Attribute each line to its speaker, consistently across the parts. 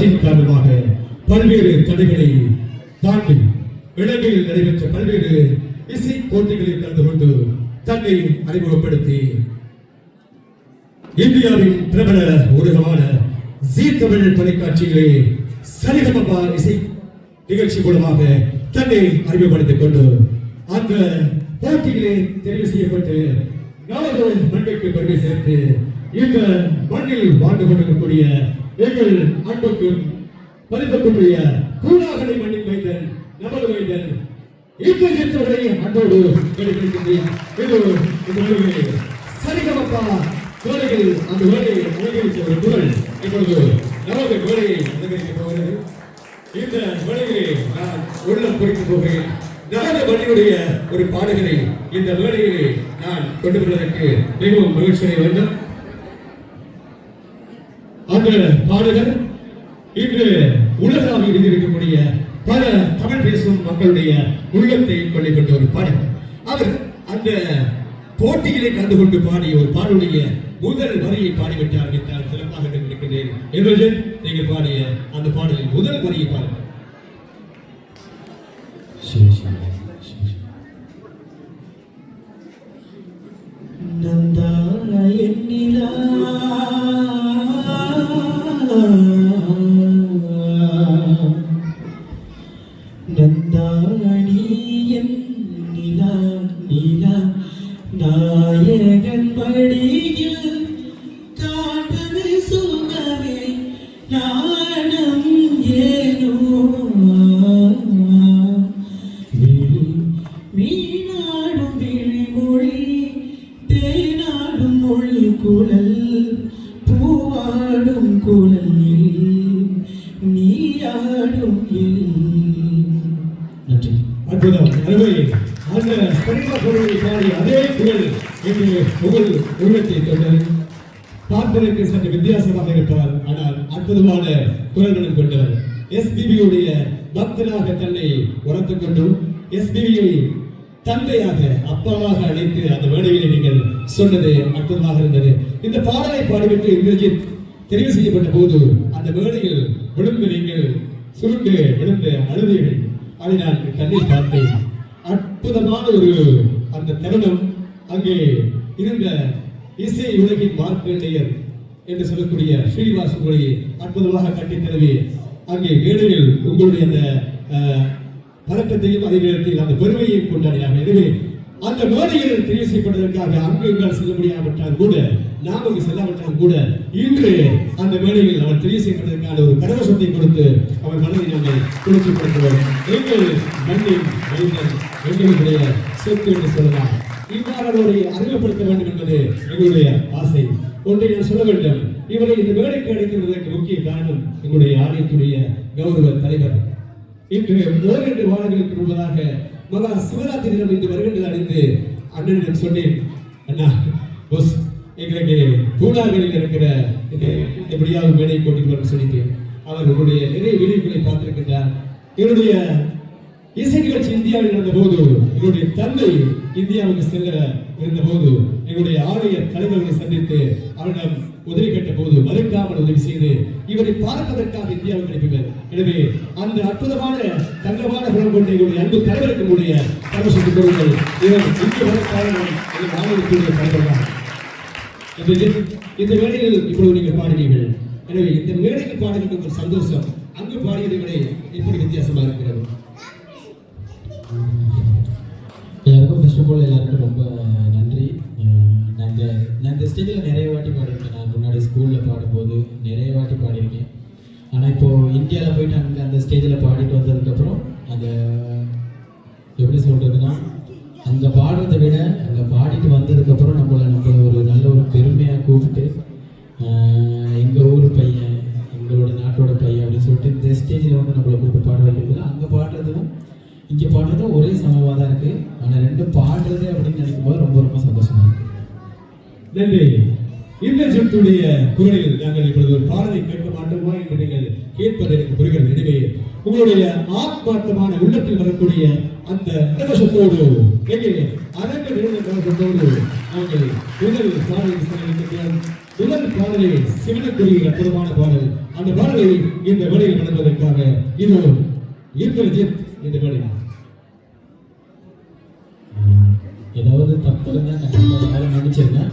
Speaker 1: அவற்றின் காரணமாக பல்வேறு தடைகளை தாண்டி இலங்கையில் நடைபெற்ற பல்வேறு இசை போட்டிகளில் கலந்து கொண்டு தன்னை அறிமுகப்படுத்தி இந்தியாவின் பிரபல ஊடகமான ஜீ தமிழ் தொலைக்காட்சியிலே சரிகமபா இசை நிகழ்ச்சி மூலமாக தன்னை அறிமுகப்படுத்திக் கொண்டு அந்த போட்டியிலே தெரிவு செய்யப்பட்டு நாலு மண்ணுக்கு பெருமை சேர்த்து இந்த மண்ணில் வாழ்ந்து கொண்டிருக்கக்கூடிய எங்கள் அன்புக்கும் பரிந்துக்குரிய பூனாகலை மண்ணில் வைத்தன் நமது வைத்தன் இன்று இருந்தவரை அன்போடு கேட்டுக்கொள்கின்றேன் இது இந்த வேலையிலே சரிகமப்பா வேலைகள் அந்த வேலையை அலங்கரித்த ஒரு குரல் இப்பொழுது நமது வேலையை அலங்கரிக்க போகிறது. இந்த வேலையை நான் உள்ளம் குறித்து போகிறேன். நமது மண்ணினுடைய ஒரு பாடகரை இந்த வேலையிலே நான் கொண்டு வருவதற்கு மிகவும் மகிழ்ச்சியை வேண்டும். அந்த பாடகர் இன்று உலகாவில் இருக்கக்கூடிய பல தமிழ் பேசும் மக்களுடைய உள்ளத்தை கொள்ளை கொண்ட ஒரு பாடகர். அவர் அந்த போட்டியிலே கலந்து கொண்டு பாடிய ஒரு பாடலுடைய முதல் வரியை பாடிவிட்டார் என்றால் சிறப்பாக நினைக்கின்றேன் என்று நீங்கள் பாடிய அந்த பாடலின் முதல் வரியை பாருங்கள்
Speaker 2: बड़ी
Speaker 1: அற்புதம் அந்த ஸ்படிக பொருளை பாடி அதே குரல் இன்று உங்கள் உள்ளத்தை கொண்டது பார்ப்பதற்கு சற்று வித்தியாசமாக இருப்பார் ஆனால் அற்புதமான குரல்களும் கொண்டவர் எஸ்பிபியுடைய பக்தனாக தன்னை உணர்த்து கொண்டும் எஸ்பிபியை தந்தையாக அப்பாவாக அழைத்து அந்த வேலையிலே நீங்கள் சொன்னது அற்புதமாக இருந்தது இந்த பாடலை பாடிவிட்டு இந்திரஜித் தெரிவு செய்யப்பட்ட போது அந்த வேளையில் விழுந்து நீங்கள் சுருண்டு விழுந்து அழுதீர்கள். அதை நான் கண்ணில் பார்த்தேன் அற்புதமான ஒரு அந்த தருணம் அங்கே இருந்த இசை உலகின் மார்க்கண்டேயர் என்று சொல்லக்கூடிய ஸ்ரீனிவாஸ் உங்களை அற்புதமாக கட்டித் தரவே அங்கே மேடையில் உங்களுடைய அந்த அஹ், பதட்டத்தையும் அதே நேரத்தில் அந்த பெருமையையும் கொண்டாடினார்கள். எனவே அந்த மேடையில் தெரிவு செய்யப்படுவதற்காக அங்கு எங்கால் செல்ல முடியாவிட்டால் கூட நாம் அங்கு செல்லாவிட்டால் கூட இன்று அந்த மேடையில் அவர் தெரிவு செய்யப்படுவதற்கான ஒரு கரவசத்தை கொடுத்து அவர் மனதை நாங்கள் குளிர்ச்சிப்படுத்துவோம் எங்கள் மண்ணின் மைந்தன் எங்களுடைய சொத்து என்று சொல்லலாம். இவ்வாறு அவரை அறிமுகப்படுத்த வேண்டும் என்பது எங்களுடைய ஆசை. ஒன்றை நான் சொல்ல வேண்டும். இவரை இந்த மேடைக்கு அழைக்கிறதுக்கு முக்கிய காரணம் எங்களுடைய ஆலயத்துடைய கௌரவ தலைவர். இன்று ஓரிரண்டு வாரங்களுக்கு முன்பதாக மகா சிவராத்திரி தினம் இன்று வருகின்றது அறிந்து அண்ணனிடம் சொன்னேன் அண்ணா போஸ் எங்களுக்கு பூனாகளில் இருக்கிற எப்படியாவது மேடை கொண்டு சொல்லிட்டேன். அவர் உங்களுடைய நிறைய வீடியோக்களை பார்த்திருக்கின்றார். என்னுடைய இசை நிகழ்ச்சி இந்தியாவில் நடந்த போது எங்களுடைய தந்தை இந்தியாவுக்கு செல்ல இருந்த போது எங்களுடைய ஆலய தலைவர்களை சந்தித்து அவரிடம் உதவி கேட்ட போது மறுக்காமல் உதவி செய்து இவரை பார்ப்பதற்காக இந்தியாவுக்கு அனுப்பினர். எனவே அந்த அற்புதமான தங்கமான குணம் கொண்ட எங்களுடைய அன்பு தலைவர் உடைய கரவசத்தை இவர் காரணம் எங்கள் ஆலயத்துடைய இந்த வேலையில் இப்பொழுது நீங்கள் பாடினீர்கள். எனவே இந்த மேடைக்கு பாடுகின்ற ஒரு சந்தோஷம் அங்கு பாடியதை விட எப்படி வித்தியாசமாக இருக்கிறது?
Speaker 2: எல்லாருக்கும் ஃபர்ஸ்ட் ஆஃப் ஆல் எல்லாருக்கும் ரொம்ப நன்றி. நான் இந்த நான் இந்த ஸ்டேஜில் நிறைய வாட்டி பாடியிருக்கேன். நான் முன்னாடி ஸ்கூலில் பாடும்போது நிறைய வாட்டி பாடியிருக்கேன். ஆனால் இப்போது இந்தியாவில் போயிட்டு அங்கே அந்த ஸ்டேஜில் பாடிட்டு வந்ததுக்கப்புறம் அந்த எப்படி சொல்கிறதுன்னா அங்கே பாடுறதை விட அங்கே பாடிட்டு வந்ததுக்கப்புறம் நம்மளை நம்மளை ஒரு நல்ல ஒரு பெருமையாக கூப்பிட்டு எங்கள் ஊர் பையன் எங்களோட நாட்டோட பையன் அப்படின்னு சொல்லிட்டு இந்த ஸ்டேஜில் வந்து நம்மளை கூப்பிட்டு பாட வைக்கிறது அங்கே பாடுறதும் இங்கே பாடுறதும் ஒரே சமமாக தான் இருக்குது ஆனால் ரெண்டும் பாடுறது அப்படின்னு நினைக்கும் போது ரொம்ப ரொம்ப சந்தோஷமாக இருக்குது
Speaker 1: நன்றி. இந்த சொத்துடைய குரலில் நாங்கள் இப்பொழுது ஒரு பாடலை கேட்க மாட்டோமா என்று நீங்கள் கேட்பது எனக்கு புரிகிறது. எனவே உங்களுடைய ஆத்மார்த்தமான உள்ளத்தில் வரக்கூடிய அந்த கவசத்தோடு எங்கே அரங்க நிறைந்த கவசத்தோடு நாங்கள் முதல் பாடலை செலவிட்டிருக்கிறோம் முதல் பாடலை சிவனக்குரிய அற்புதமான பாடல் அந்த பாடலை இந்த வழியில் நடந்ததற்காக இது இந்திரஜித் இந்த வழியில்
Speaker 2: ஏதாவது தப்பு இருந்தால் கண்டிப்பாக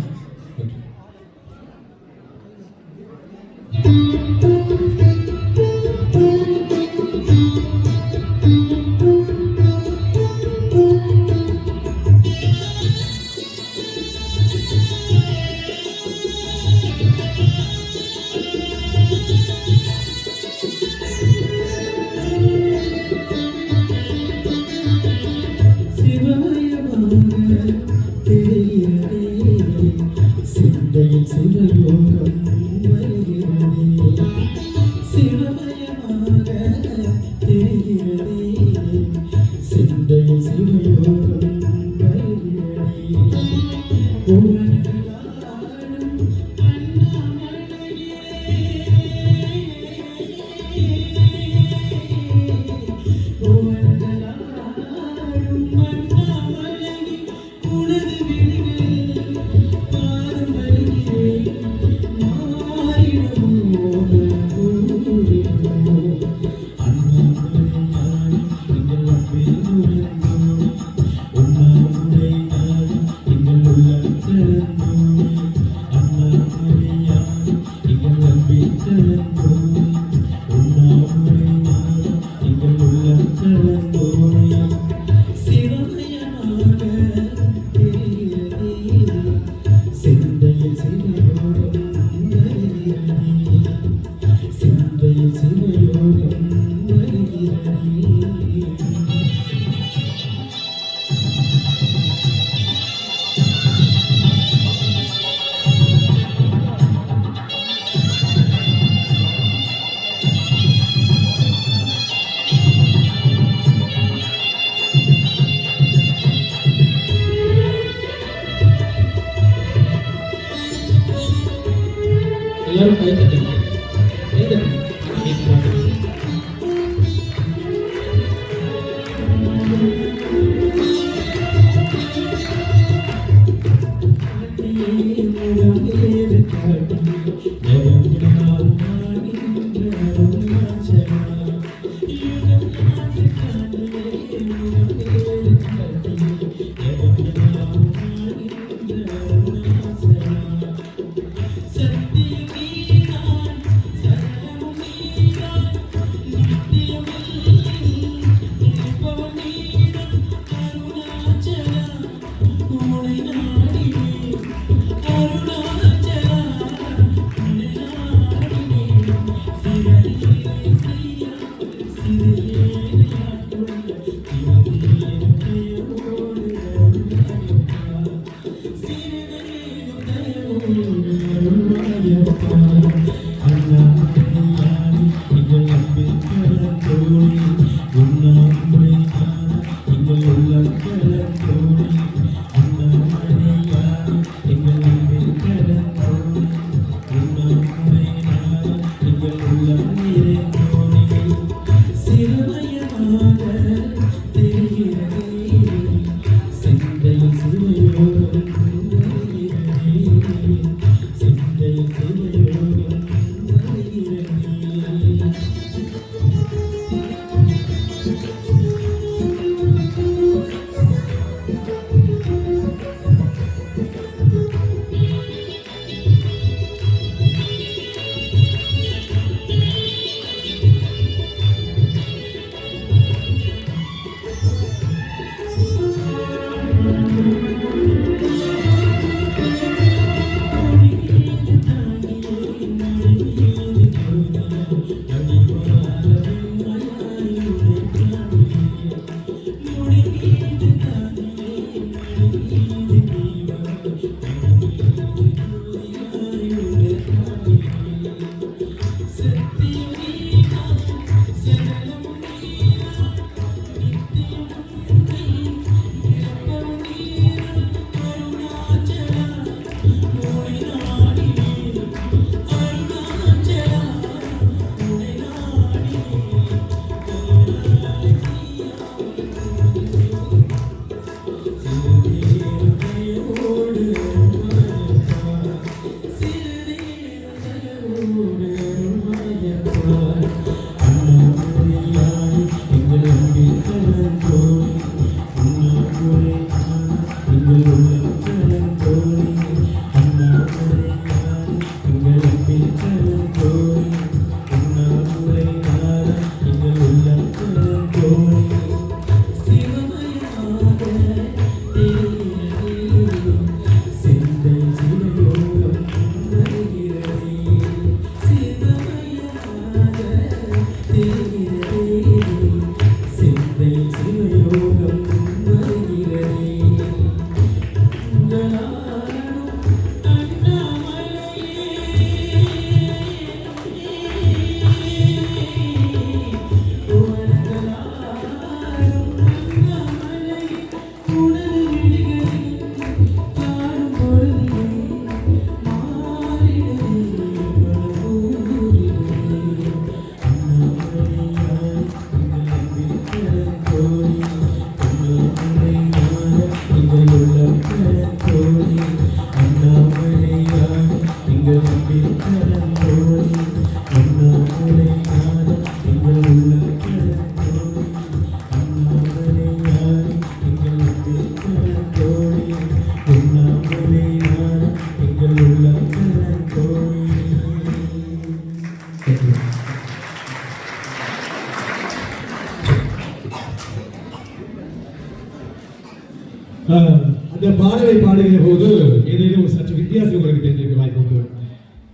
Speaker 1: அந்த பாடலை பாடுகிற போது ஏதேனும் சற்று வித்தியாசம் உங்களுக்கு தெரிஞ்சிருக்க வாய்ப்பு உண்டு.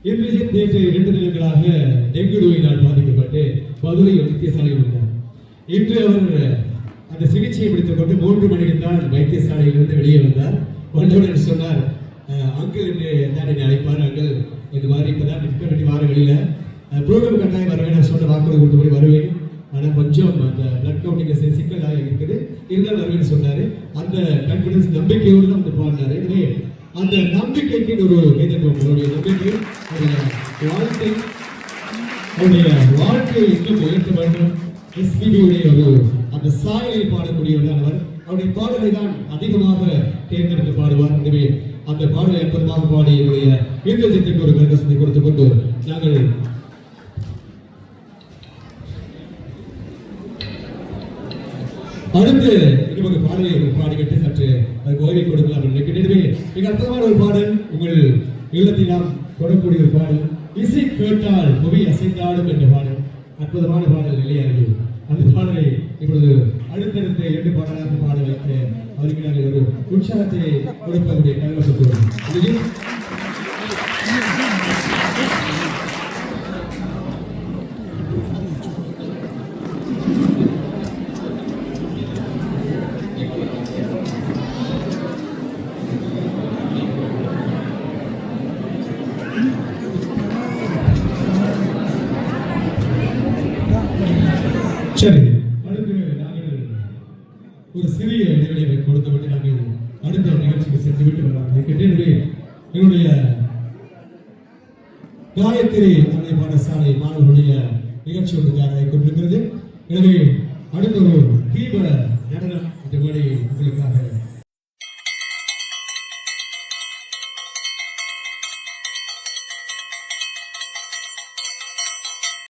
Speaker 1: இன்று நேற்று இரண்டு தினங்களாக டெங்கு நோயினால் பாதிக்கப்பட்டு மதுரை வைத்தியசாலையில் இருந்தார் இன்று அவர் அந்த சிகிச்சையை முடித்துக் கொண்டு மூன்று மணிக்கு தான் வைத்தியசாலையிலிருந்து வெளியே வந்தார். வந்தவுடன் சொன்னார் அங்கு அங்கிள் என்று தான் என்னை அழைப்பார் அங்கிள். இந்த மாதிரி இப்போதான் நிற்க வேண்டிய வார வெளியில் ப்ரோக்ராம் கட்டாயம் வருவேன் நான் சொன்ன வாக்குறுதி கொடுத்தபடி வருவேன். ஆனால் கொஞ்சம் அந்த பிளட் கவுண்டிங்ல சிக்கலாக இருக்குது. இருந்தாலும் வருவேன்னு சொன்னார். அந்த கான்ஃபிடன்ஸ் நம்பிக்கையோடு தான் வந்து பாடினார் எனவே அந்த நம்பிக்கைக்கு ஒரு வேதத்துவம் அவருடைய நம்பிக்கை அவருடைய வாழ்க்கை அவருடைய வாழ்க்கையை இன்னும் உயர்த்த வேண்டும். எஸ்பிபியுடைய ஒரு அந்த சாயலில் பாடக்கூடியவர்தான் அவர் அவருடைய பாடலை தான் அதிகமாக தேர்ந்தெடுத்து பாடுவார். எனவே அந்த பாடலை அற்புதமாக பாடி என்னுடைய வீரத்திற்கு ஒரு கரகசத்தை கொடுத்து கொண்டு அடுத்து இன்னும் ஒரு பாடலை ஒரு பாடிவிட்டு சற்று அதுக்கு ஓய்வை கொடுக்கலாம் நினைக்கிறேன் எனவே மிக அற்புதமான ஒரு பாடல். உங்கள் இல்லத்தில் நாம் தொடரக்கூடிய ஒரு பாடல். இசை கேட்டால் புவி அசைந்தாடும் என்ற பாடல். அற்புதமான பாடல் இல்லையா அந்த பாடலை இப்பொழுது அடுத்தடுத்த இரண்டு பாடலாக பாட வைத்து அவருக்கு நாங்கள் ஒரு உற்சாகத்தை கொடுப்பதை கலவசத்துவோம் இல்லையா? சரி அடுத்து நாங்கள் ஒரு சிறிய இடைவெளியை கொடுத்துவிட்டு நாங்கள் அடுத்த நிகழ்ச்சிக்கு சென்று விட்டு வரலாம் எனவே என்னுடைய காயத்திரி அன்னை பாடசாலை மாணவர்களுடைய நிகழ்ச்சி ஒன்றுக்காக தயாராகி கொண்டிருக்கிறது எனவே அடுத்த ஒரு தீவிர நடனம் இந்த மாதிரி உங்களுக்காக